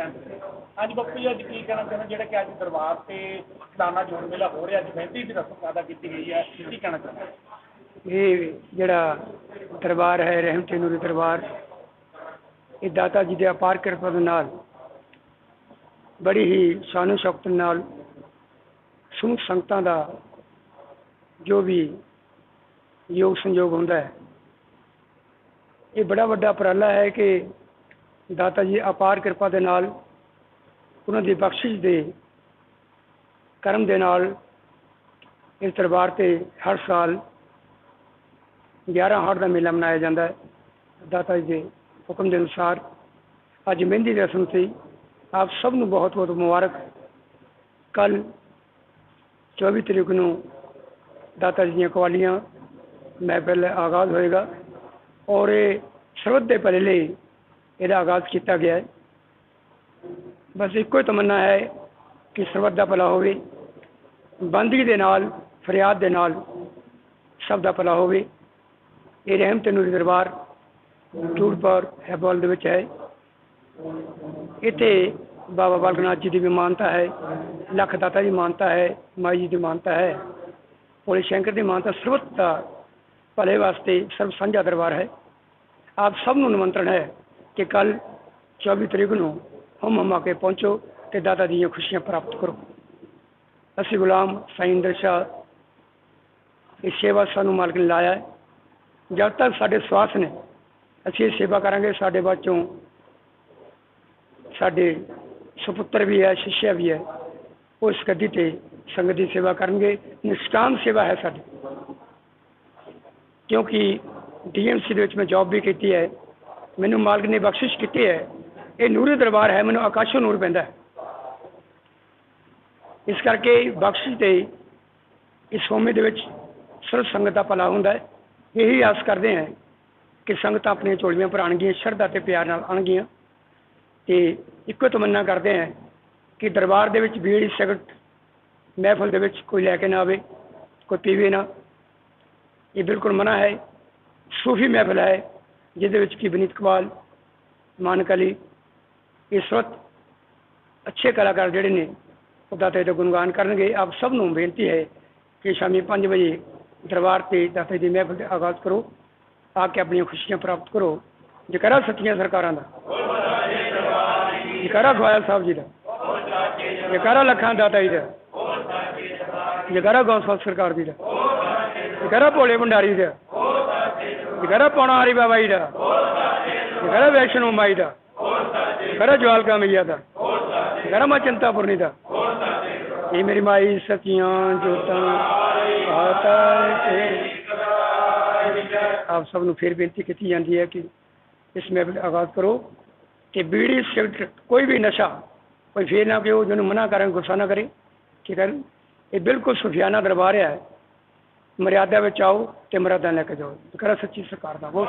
Time ਤੇ। ਅੱਜ ਬੱਪੂ ਜੀ, ਅੱਜ ਕੀ ਕਹਿਣਾ ਚਾਹੁੰਦੇ? ਜਿਹੜਾ ਕਿ ਅੱਜ ਦਰਬਾਰ ਤੇ ਸਾਲਾਨਾ ਜੋੜ ਮੇਲਾ ਹੋ ਰਿਹਾ, ਅੱਜ ਮਹਿੰਦੀ ਦੀ ਰਸਮ ਅਦਾ ਕੀਤੀ ਗਈ ਹੈ, ਕੀ ਕਹਿਣਾ ਚਾਹੁੰਦੇ? ਇਹ ਜਿਹੜਾ ਦਰਬਾਰ ਹੈ ਰਹਿਮਤ ਨੂਰੀ ਦਰਬਾਰ, ਇਹ ਦਾਤਾ ਜੀ ਦੇ ਅਪਾਰ ਕਿਰਪਾ ਦੇ ਨਾਲ, ਬੜੀ ਹੀ ਸ਼ਾਨੋ ਸ਼ੌਕਤ ਨਾਲ ਸਮੂਹ ਸੰਗਤਾਂ ਦਾ ਜੋ ਵੀ ਯੋਗ ਸੰਯੋਗ ਹੁੰਦਾ ਹੈ, ਇਹ ਬੜਾ ਵੱਡਾ ਉਪਰਾਲਾ ਹੈ ਕਿ ਦਾਤਾ ਜੀ, ਅਪਾਰ ਕਿਰਪਾ ਦੇ ਨਾਲ, ਉਹਨਾਂ ਦੀ ਬਖਸ਼ਿਸ਼ ਦੇ ਕਰਮ ਦੇ ਨਾਲ ਇਸ ਦਰਬਾਰ ਤੇ ਹਰ ਸਾਲ 11 ਹਾੜ ਦਾ ਮੇਲਾ ਮਨਾਇਆ ਜਾਂਦਾ ਹੈ। ਦਾਤਾ ਜੀ ਦੇ ਹੁਕਮ ਦੇ ਅਨੁਸਾਰ ਅੱਜ ਮਹਿੰਦੀ ਦੀ ਰਸਮ ਸੀ ਆਪ ਸਭ ਨੂੰ ਬਹੁਤ ਬਹੁਤ ਮੁਬਾਰਕ। ਕੱਲ 24 ਤਰੀਕ ਨੂੰ ਦਾਤਾ ਜੀ ਦੀਆਂ ਕਵਾਲੀਆਂ ਮਹਿਫਿਲ ਦਾ ਆਗਾਜ਼ ਹੋਏਗਾ ਔਰ ਇਹ ਸਰਬਤ ਦੇ ਭਲੇ ਲਈ ਇਹਦਾ ਆਗਾਜ਼ ਕੀਤਾ ਗਿਆ ਹੈ। ਬਸ ਇੱਕੋ ਹੀ ਤਮੰਨਾ ਹੈ ਕਿ ਸਰਬੱਤ ਦਾ ਭਲਾ ਹੋਵੇ, ਬੰਦਗੀ ਦੇ ਨਾਲ, ਫਰਿਆਦ ਦੇ ਨਾਲ ਸਭ ਦਾ ਭਲਾ ਹੋਵੇ। ਇਹ ਰਹਿਮਤ ਨੂਰੀ ਦਰਬਾਰ ਟੂਰਪੁਰ ਹੈਬੋਲ ਦੇ ਵਿੱਚ ਹੈ। ਇੱਥੇ ਬਾਬਾ ਬਾਲਕਨਾਥ ਜੀ ਦੀ ਵੀ ਮਾਨਤਾ ਹੈ, ਲੱਖ ਦਾਤਾ ਦੀ ਮਾਨਤਾ ਹੈ, ਮਾਈ ਜੀ ਦੀ ਮਾਨਤਾ ਹੈ। ਭੋਲੇ ਸ਼ੰਕਰ ਦੀ ਮਾਨਤਾ ਸਰਬੱਤ ਦਾ ਭਲੇ ਵਾਸਤੇ ਸਰਬ ਸਾਂਝਾ ਦਰਬਾਰ ਹੈ। ਆਪ ਸਭ ਨੂੰ ਨਿਮੰਤਰਣ ਹੈ। ਕਿ ਕੱਲ 24 ਤਰੀਕ ਨੂੰ ਹਮ ਹਮਾ ਕੇ ਪਹੁੰਚੋ ਤੇ ਦਾਦਾ ਦੀਆਂ ਖੁਸ਼ੀਆਂ ਪ੍ਰਾਪਤ ਕਰੋ। ਅਸੀਂ ਗੁਲਾਮ ਸਾਈਂ ਸ਼ਾਹ ਇਹ ਸੇਵਾ ਸਾਨੂੰ ਮਾਲਕ ਨੇ ਲਾਇਆ ਹੈ। ਜਦ ਤੱਕ ਸਾਡੇ ਸਵਾਸ ਨੇ, ਅਸੀਂ ਇਹ ਸੇਵਾ ਕਰਾਂਗੇ, ਸਾਡੇ ਬਾਅਦ ਚੋਂ ਸਾਡੇ ਸੁਪੁੱਤਰ ਵੀ ਹੈ, ਸ਼ਿਸ਼ਿਆ ਵੀ ਹੈ, ਉਹ ਇਸ ਗੱਦੀ ਤੇ ਸੰਗਤ ਦੀ ਸੇਵਾ ਕਰਨਗੇ। ਨਿਸ਼ਕਾਮ ਸੇਵਾ ਹੈ ਸਾਡੀ। ਕਿਉਂਕਿ ਡੀਐਮਸੀ ਦੇ ਵਿੱਚ ਮੈਂ ਜੌਬ ਵੀ ਕੀਤੀ ਹੈ। ਮੈਨੂੰ ਮਾਲਕ ਨੇ ਬਖਸ਼ਿਸ਼ ਕੀਤੀ ਹੈ। ਇਹ ਨੂਰੀ ਦਰਬਾਰ ਹੈ, ਮੈਨੂੰ ਆਕਾਸ਼ੋਂ ਨੂਰ ਪੈਂਦਾ ਹੈ। ਇਸ ਕਰਕੇ ਬਖਸ਼ਿਸ਼ 'ਤੇ ਇਸ ਸੋਮੇ ਦੇ ਵਿੱਚ ਸਰਬ ਸੰਗਤ ਦਾ ਭਲਾ ਹੁੰਦਾ ਹੈ। ਇਹੀ ਆਸ ਕਰਦੇ ਹਾਂ ਕਿ ਸੰਗਤਾਂ ਆਪਣੀਆਂ ਝੋਲੀਆਂ ਭਰਾਉਣਗੀਆਂ ਸ਼ਰਧਾ ਤੇ ਪਿਆਰ ਨਾਲ ਆਉਣਗੀਆਂ। ਤੇ ਇੱਕੋ ਤਮੰਨਾ ਕਰਦੇ ਹਾਂ ਕਿ ਦਰਬਾਰ ਦੇ ਵਿੱਚ ਬੀੜੀ ਸਿਗਰਟ ਮਹਿਫਲ ਦੇ ਵਿੱਚ ਕੋਈ ਲੈ ਕੇ ਨਾ ਆਵੇ, ਕੋਈ ਪੀਵੇ ਨਾ। ਇਹ ਬਿਲਕੁਲ ਮਨਾ ਹੈ। ਸੂਫੀ ਮਹਿਫਲ ਹੈ। ਜਿਹਦੇ ਵਿੱਚ ਕਿ ਵਿਨੀਤ ਕਮਾਲ, ਮਾਨਕ ਅਲੀ, ਇਸ ਵਕਤ ਅੱਛੇ ਕਲਾਕਾਰ ਜਿਹੜੇ ਨੇ, ਉਹ ਦਾਤੇ ਦਾ ਗੁਣਗਾਨ ਕਰਨਗੇ। ਆਪ ਸਭ ਨੂੰ ਬੇਨਤੀ ਹੈ ਕਿ ਸ਼ਾਮੀ 5 ਵਜੇ ਦਰਬਾਰ ਤੇ ਦਾਤੇ ਦੀ ਮਹਿਫਲ ਦਾ ਆਗਾਜ਼ ਕਰੋ, ਆ ਕੇ ਆਪਣੀਆਂ ਖੁਸ਼ੀਆਂ ਪ੍ਰਾਪਤ ਕਰੋ। ਜਕਰਾ ਸੱਚੀਆਂ ਸਰਕਾਰਾਂ ਦਾ। ਜਕਰਾ ਗੋਇਲ ਸਾਹਿਬ ਜੀ ਦਾ। ਜਕਰਾ ਲੱਖਾਂ ਦਾਤਾ ਜੀ ਦਾ। ਜਕਰਾ ਗੌਸਲ ਸਰਕਾਰ ਜੀ ਦਾ। ਜਕਰਾ ਭੋਲੇ ਭੰਡਾਰੀ ਦਾ। ਜਕਰਾ ਪੌਣਾ ਹਰੀ ਬਾਬਾ ਜੀ ਦਾ। ਜਕਰਾ ਵੈਸ਼ਨੋ ਮਾਈ ਦਾ। ਜਕਰਾ ਜਵਾਲਕਾ ਮਈਆ ਦਾ। ਜਕਰਾ ਮਾ ਚਿੰਤਾਪੁਰਨੀ ਦਾ। ਇਹ ਮੇਰੀ ਮਾਈ ਸਤੀਆਂ ਜੋਤਾਂ ਆਤਾ ਤੇ ਆਪ ਸਭ ਨੂੰ ਫਿਰ ਬੇਨਤੀ ਕੀਤੀ ਜਾਂਦੀ ਹੈ ਕਿ ਇਸ ਮਹਿਫਿਲ ਆਗਾਜ਼ ਕਰੋ ਕਿ ਬੀੜੀ ਸਿਗਰਟ ਕੋਈ ਵੀ ਨਸ਼ਾ, ਕੋਈ ਫੇਰ ਨਾ ਪਿਓ ਜਿਹਨੂੰ ਮਨਾ ਕਰਨ, ਗੁੱਸਾ ਨਾ ਕਰੇ, ਠੀਕ ਹੈ ਇਹ ਬਿਲਕੁਲ ਸੁਫਿਆਨਾ ਦਰਬਾਰ ਹੈ। ਮਰਿਆਦਾ ਵਿੱਚ ਆਓ ਤੇ ਮਰਿਆਦਾ ਲੈ ਕੇ ਜਾਓ। ਕਰ ਸੱਚੀ ਸਰਕਾਰ ਦਾ ਬਹੁਤ